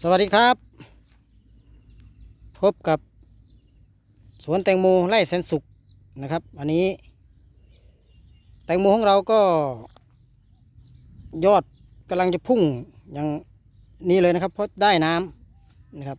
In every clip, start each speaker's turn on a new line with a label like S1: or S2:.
S1: สวัสดีครับ พบกับ สวนแตงโมไร่แสนสุขนะครับ อันนี้ แตงโมของเราก็ ยอดกำลังจะพุ่งอย่างนี้เลยนะครับ เพราะได้น้ำนะครับ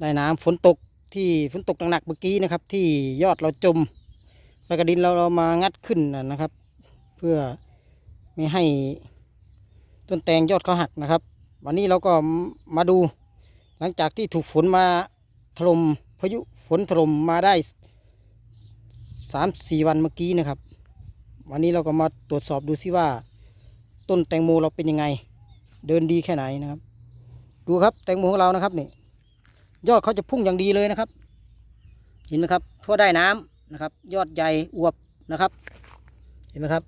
S1: ได้น้ำฝนตกที่ฝนตกหนักๆเมื่อกี้นะครับ ที่ยอดเราจมไปกระดินเราเรามางัดขึ้นนะครับ เพื่อไม่ให้ต้นแตงยอดเขาหักนะครับ วันนี้เราก็มาดูหลังจากที่ถูกฝนมาถล่มพายุฝนถล่มมาได้สามสี่วันเมื่อกี้นะครับ วันนี้เราก็มาตรวจสอบดูซิว่า ต้นแตงโมเราเป็นยังไง เดินดีแค่ไหนนะครับ ดูครับแตงโมของเรานะครับนี่ยอดเขาจะพุ่งอย่างดีเลยนะครับ เห็นไหมครับเพราะได้น้ำนะครับ ยอดใหญ่อวบนะครับ เห็นไหมครับ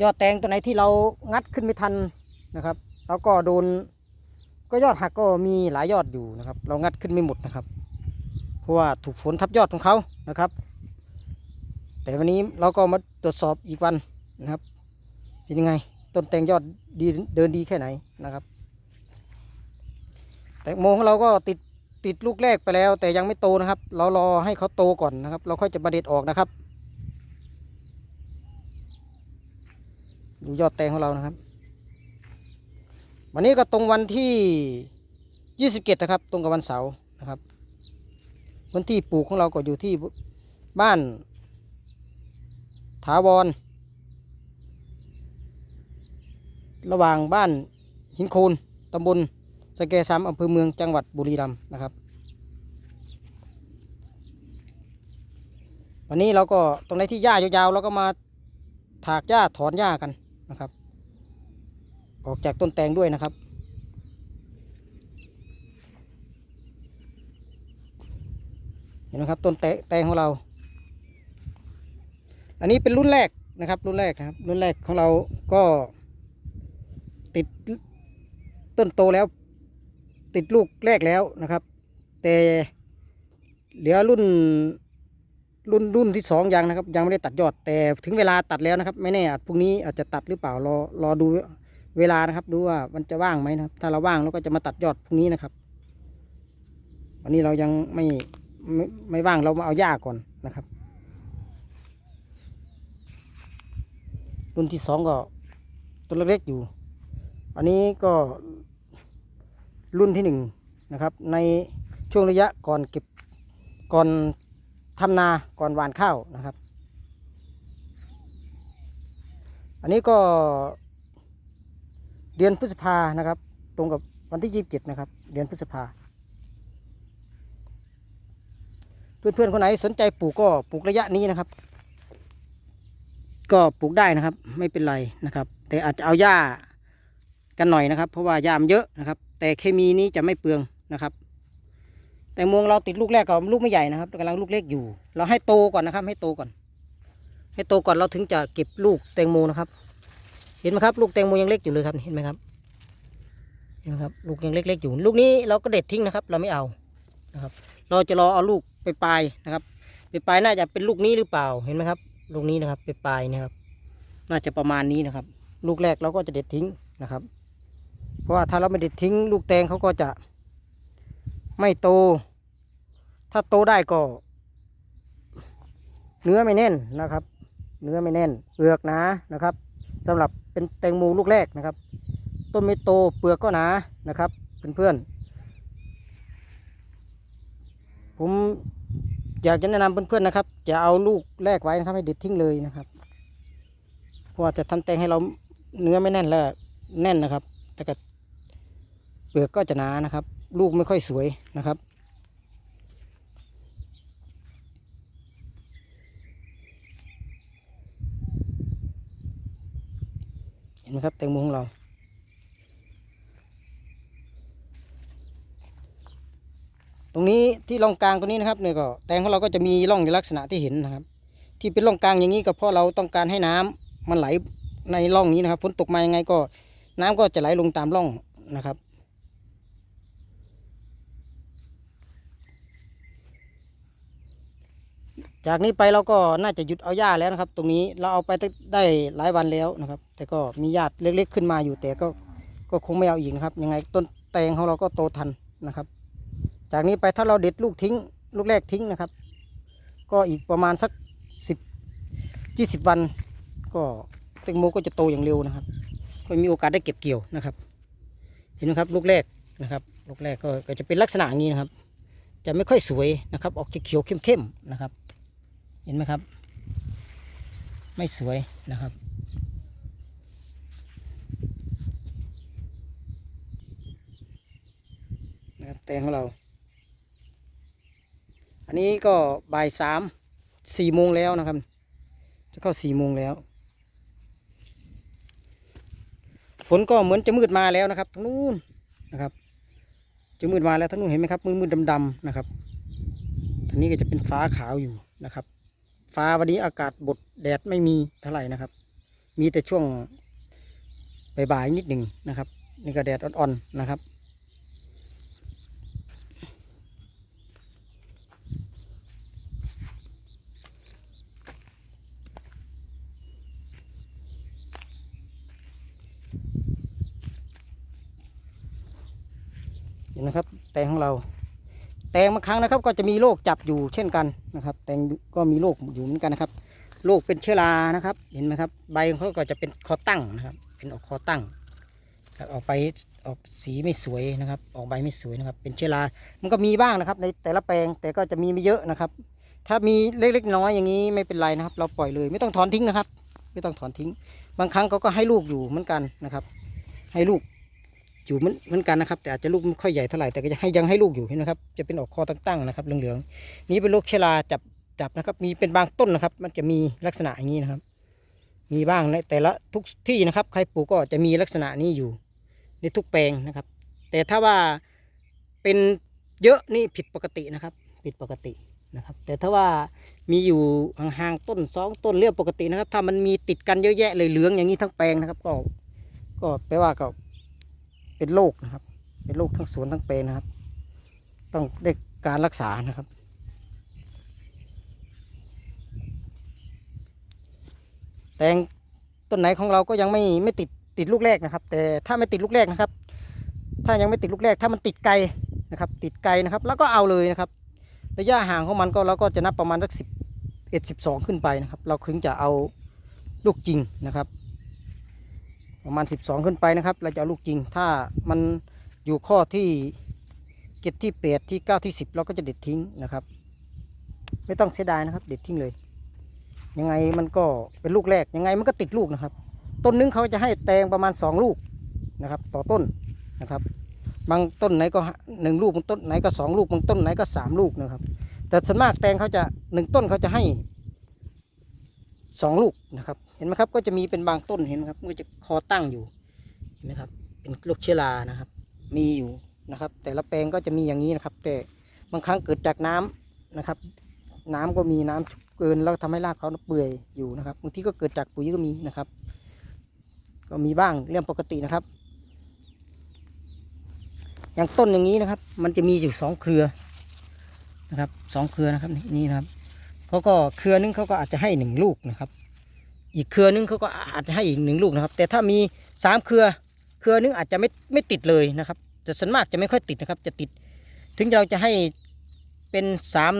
S1: ยอดแตงตัวไหนที่เรางัดขึ้นไม่ทัน นะครับ แล้วก็โดนก็ยอดหักก็มีหลายยอดอยู่นะครับ เรางัดขึ้นไม่หมดนะครับ เพราะว่าถูกฝนทับยอดของเขานะครับ แต่วันนี้เราก็มาตรวจสอบอีกวันนะครับเป็นยังไงต้นแตงยอดดีเดินดีแค่ไหนนะครับ แตงโมของเราก็ติดติดลูกแรกไปแล้ว แต่ยังไม่โตนะครับ เรารอให้เขาโตก่อนนะครับ เราค่อยจะประเด็ดออกนะครับดูยอดแตงของเรานะครับ วันนี้ก็ตรงวันที่27นะครับ ตรงกับวันเสาร์นะครับวันที่ปลูกของเราก็อยู่ที่บ้าน ถาวร ระหว่างบ้านหินโคนตำบลสะแกซ้ำอำเภอเมืองจังหวัดบุรีรัมย์นะครับ วันนี้เราก็ตรงไหนที่หญ้ายาวๆเราก็มาถากหญ้าถอนหญ้ากันนะครับ ออกจากต้นแตงด้วยนะครับ เห็นไหมครับต้นแตแตงของเรา อันนี้เป็นรุ่นแรกนะครับ รุ่นแรกนะครับ รุ่นแรกของเราก็ติดต้นโตแล้ว ติดลูกแรกแล้วนะครับ แต่เหลือรุ่นรุ่นรุ่นที่สองยังนะครับ ยังไม่ได้ตัดยอดแต่ถึงเวลาตัดแล้วนะครับ ไม่แน่อาจพรุ่งนี้อาจจะตัดหรือเปล่ารอรอดู เวลานะครับ ดูว่ามันจะว่างไหมนะครับ ถ้าเราว่างเราก็จะมาตัดยอดพรุ่งนี้นะครับ วันนี้เรายังไม่ไม่ไม่ว่างเรามาเอาหญ้าก่อนนะครับ รุ่นที่สองก็ต้นเล็กๆอยู่ อันนี้ก็รุ่นที่หนึ่งนะครับ ในช่วงระยะก่อนเก็บก่อนทำนาก่อนหว่านข้าวนะครับ อันนี้ก็ เดือนพฤษภานะครับ ตรงกับวันที่ยี่สิบเจ็ดนะครับ เดือนพฤษภา เพื่อนๆคนไหนสนใจปลูกก็ปลูกระยะนี้นะครับ ก็ปลูกได้นะครับ ไม่เป็นไรนะครับ แต่อาจจะเอาหญ้ากันหน่อยนะครับ เพราะว่าหญ้ามเยอะนะครับ แต่เคมีนี้จะไม่เปลืองนะครับแต่มวงเราติดลูกแรกก็ลูกไม่ใหญ่นะครับกำลังลูกเล็กอยู่ เราให้โตก่อนนะครับ ให้โตก่อน ให้โตก่อนเราถึงจะเก็บลูกแตงโมนะครับ เห็นไหมครับ ลูกแตงโมยังเล็กอยู่เลยครับเห็นไหมครับเห็นไหมครับลูกยังเล็ก ๆ อยู่ ลูกนี้เราก็เด็ดทิ้งนะครับ เราไม่เอานะครับ เราจะรอเอาลูกไปปลายนะครับ ไปปลายน่าจะเป็นลูกนี้หรือเปล่าเห็นไหมครับ ลูกนี้นะครับ ไปปลายนะครับ น่าจะประมาณนี้นะครับ ลูกแรกเราก็จะเด็ดทิ้งนะครับ เพราะว่าถ้าเราไม่เด็ดทิ้ง ลูกแตงเขาก็จะ ไม่โต ถ้าโตได้ก็ เนื้อไม่แน่นนะครับ เนื้อไม่แน่นเปลือกหนานะครับสำหรับ เป็นแตงโมลูกแรกนะครับ ต้นไม่โตเปลือกก็หนานะครับเพื่อนๆผมอยากจะแนะนำเพื่อนๆนะครับจะเอาลูกแรกไว้นะครับให้เด็ดทิ้งเลยนะครับเพราะว่าจะทำแตงให้เราเนื้อไม่แน่นและแน่นนะครับ แต่ก็เปลือกก็จะหนานะครับ ลูกไม่ค่อยสวยนะครับ เห็นไหมครับแตงโมของเรา ตรงนี้ที่ร่องกลางตรงนี้นะครับเนี่ยก็แตงของเราก็จะมีร่องในลักษณะที่เห็นนะครับ ที่เป็นร่องกลางอย่างนี้ก็เพราะเราต้องการให้น้ำมันไหลในร่องนี้นะครับฝนตกมายังไงก็น้ำก็จะไหลลงตามร่องนะครับ จากนี้ไปเราก็น่าจะหยุดเอาหญ้าแล้วนะครับ ตรงนี้เราเอาไปได้หลายวันแล้วนะครับ แต่ก็มีหญ้าเล็กๆขึ้นมาอยู่ แต่ก็ก็คงไม่เอาอีกนะครับ ยังไงต้นแตงของเราก็โตทันนะครับ จากนี้ไปถ้าเราเด็ดลูกทิ้ง ลูกแรกทิ้งนะครับ ก็อีกประมาณสักสิบยี่สิบวัน ก็แตงโมก็จะโตอย่างเร็วนะครับ ก็มีโอกาสได้เก็บเกี่ยวนะครับ เห็นไหมครับลูกแรกนะครับลูกแรกก็จะเป็นลักษณะอย่างนี้นะครับ จะไม่ค่อยสวยนะครับ ออกเขียวเข้มๆนะครับ ห็นไหมครับ ไม่สวยนะครับนะครับแตงของเรา อันนี้ก็บ่ายสามสี่โมงแล้วนะครับ จะเข้าสี่โมงแล้ว ฝนก็เหมือนจะมืดมาแล้วนะครับทั้งนู้นนะครับจะมืดมาแล้วทั้งนู้นเห็นไหมครับมืดมืดดำดำๆนะครับทางนี้ก็จะเป็นฟ้าขาวอยู่นะครับ ฟ้าวันนี้อากาศบดแดดไม่มีเท่าไหร่นะครับ มีแต่ช่วงบ่ายๆนิดหนึ่งนะครับ นี่ก็แดดอ่อนๆนะครับ เห็นนะครับ แตงของเรา แตงบางครั้งนะครับ ก็จะมีโรคจับอยู่เช่นกันนะครับ แตงก็มีโรคอยู่เหมือนกันนะครับโรคเป็นเชื้อรานะครับ เห็นไหมครับ ใบของเขาก็จะเป็นคอตั้งนะครับ เป็นออกคอตั้งครับออกไปออกสีไม่สวยนะครับ ออกใบไม่สวยนะครับ เป็นเชื้อรามันก็มีบ้างนะครับ ในแต่ละแปลงแต่ก็จะมีไม่เยอะนะครับ ถ้ามีเล็กๆน้อยอย่างนี้ไม่เป็นไรนะครับ เราปล่อยเลย ไม่ต้องถอนทิ้งนะครับ ไม่ต้องถอนทิ้ง บางครั้งเขาก็ให้ลูกอยู่เหมือนกันนะครับ ให้ลูก อยู่เหมือนเหมือนกันนะครับ แต่อาจจะลูกไม่ค่อยใหญ่เท่าไหร่แต่ก็จะให้ยังให้ลูกอยู่เห็นไหมครับจะเป็นออกคอตั้งๆนะครับเหลืองๆนี่เป็นโรคเชลาจับจับนะครับ มีเป็นบางต้นนะครับ มันจะมีลักษณะอย่างนี้นะครับ มีบ้างในแต่ละทุกที่นะครับ ใครปลูกก็จะมีลักษณะนี้อยู่ ในทุกแปลงนะครับ แต่ถ้าว่าเป็นเยอะนี่ผิดปกตินะครับ ผิดปกตินะครับ แต่ถ้าว่ามีอยู่ห่างๆต้นสองต้นเรียกปกตินะครับ ถ้ามันมีติดกันเยอะแยะเลยเหลืองอย่างนี้ทั้งแปลงนะครับ ก็ก็แปลว่าก็ เป็นโรคนะครับ เป็นโรคทั้งสวนทั้งแปลงนะครับ ต้องได้การรักษานะครับ แตงต้นไหนของเราก็ยังไม่ไม่ติดติดลูกแรกนะครับ แต่ถ้าไม่ติดลูกแรกนะครับ ถ้ายังไม่ติดลูกแรก ถ้ามันติดไกลนะครับ ติดไกลนะครับ แล้วก็เอาเลยนะครับ ระยะห่างของมันก็เราก็จะนับประมาณสักสิบเอ็ดสิบสองขึ้นไปนะครับ เราถึงจะเอาลูกจริงนะครับ ประมาณ 12 ขึ้นไปนะครับ เราจะเอาลูกจริง ถ้ามันอยู่ข้อที่เก็ดที่เปดที่ 9 ที่ 10 เราก็จะเด็ดทิ้งนะครับ ไม่ต้องเสียดายนะครับ เด็ดทิ้งเลย ยังไงมันก็เป็นลูกแรก ยังไงมันก็ติดลูกนะครับ ต้นนึงเขาจะให้แตงประมาณ 2 ลูกนะครับ ต่อต้นนะครับ บางต้นไหนก็หนึ่งลูกบางต้นไหนก็สองลูกบางต้นไหนก็สามลูกนะครับ แต่ส่วนมากแตงเขาจะหนึ่งต้นเขาจะให้ สองลูกนะครับ เห็นไหมครับ ก็จะมีเป็นบางต้นเห็นครับมันก็จะคอตั้งอยู่เห็นไหมครับ เป็นลูกเชื้อรานะครับ มีอยู่นะครับ แต่ละแปลงก็จะมีอย่างนี้นะครับ แต่บางครั้งเกิดจากน้ำนะครับ น้ำก็มีน้ำเกินแล้วทำให้รากเขาเปื่อยอยู่นะครับบางทีก็เกิดจากปุ๋ยก็มีนะครับ ก็มีบ้างเรื่องปกตินะครับ อย่างต้นอย่างนี้นะครับ มันจะมีอยู่สองเครือนะครับสองเครือนะครับนี่นะครับ เขาก็เครือนึงเขาก็อาจจะให้หนึ่งลูกนะครับ อีกเครือนึงเขาก็อาจจะให้อีกหนึ่งลูกนะครับ แต่ถ้ามีสามเครือ เครือนึงอาจจะไม่ไม่ติดเลยนะครับแต่ส่วนมากจะไม่ค่อยติดนะครับ จะติด ถึงเราจะให้เป็นสาม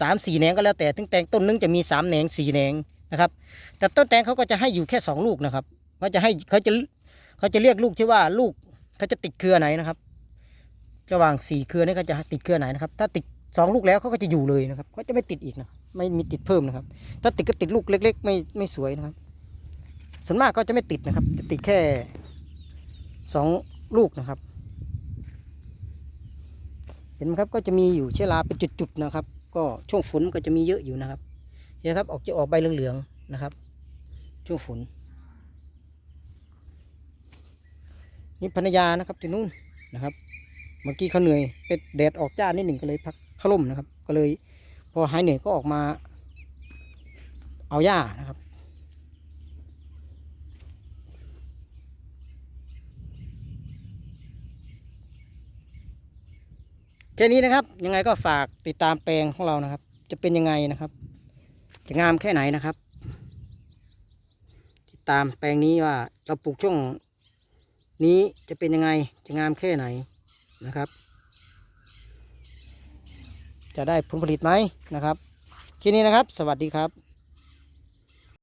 S1: สามสี่แหนงก็แล้วแต่ถึงแตงต้นนึงจะมีสามแหนงสี่แหนงนะครับ แต่ต้นแตงเขาก็จะให้อยู่แค่สองลูกนะครับเขาจะให้เขาจะเขาจะเรียกลูกที่ว่าลูกเขาจะติดเครือไหนนะครับ ระหว่างสี่เครือนี่เขาจะติดเครือไหนนะครับ ถ้าติดสองลูกแล้วเขาก็จะอยู่เลยนะครับเขาจะไม่ติดอีกนะ ไม่มีติดเพิ่มนะครับ ถ้าติดก็ติดลูกเล็ก ๆ ไม่ไม่สวยนะครับ ส่วนมากก็จะไม่ติดนะครับ จะติดแค่สองลูกนะครับ เห็นไหมครับก็จะมีอยู่เชื้อราเป็นจุดๆนะครับ ก็ช่วงฝนก็จะมีเยอะอยู่นะครับเห็นไหมครับออกจะออกใบเหลืองๆนะครับ ช่วงฝนนี่ภรรยานะครับที่นู่นนะครับ เมื่อกี้เขาเหนื่อยเป็นแดดออกจ้านิดหนึ่งก็เลยพักเข้าร่มนะครับ ก็เลย พอหายเหนื่อยก็ออกมาเอาหญ้านะครับ แค่นี้นะครับยังไงก็ฝากติดตามแปลงของเรานะครับ จะเป็นยังไงนะครับ จะงามแค่ไหนนะครับ ติดตามแปลงนี้ว่าเราปลูกช่วงนี้จะเป็นยังไงจะงามแค่ไหนนะครับ จะได้ผลผลิตไหมนะครับทีนี้นะครับ สวัสดีครับ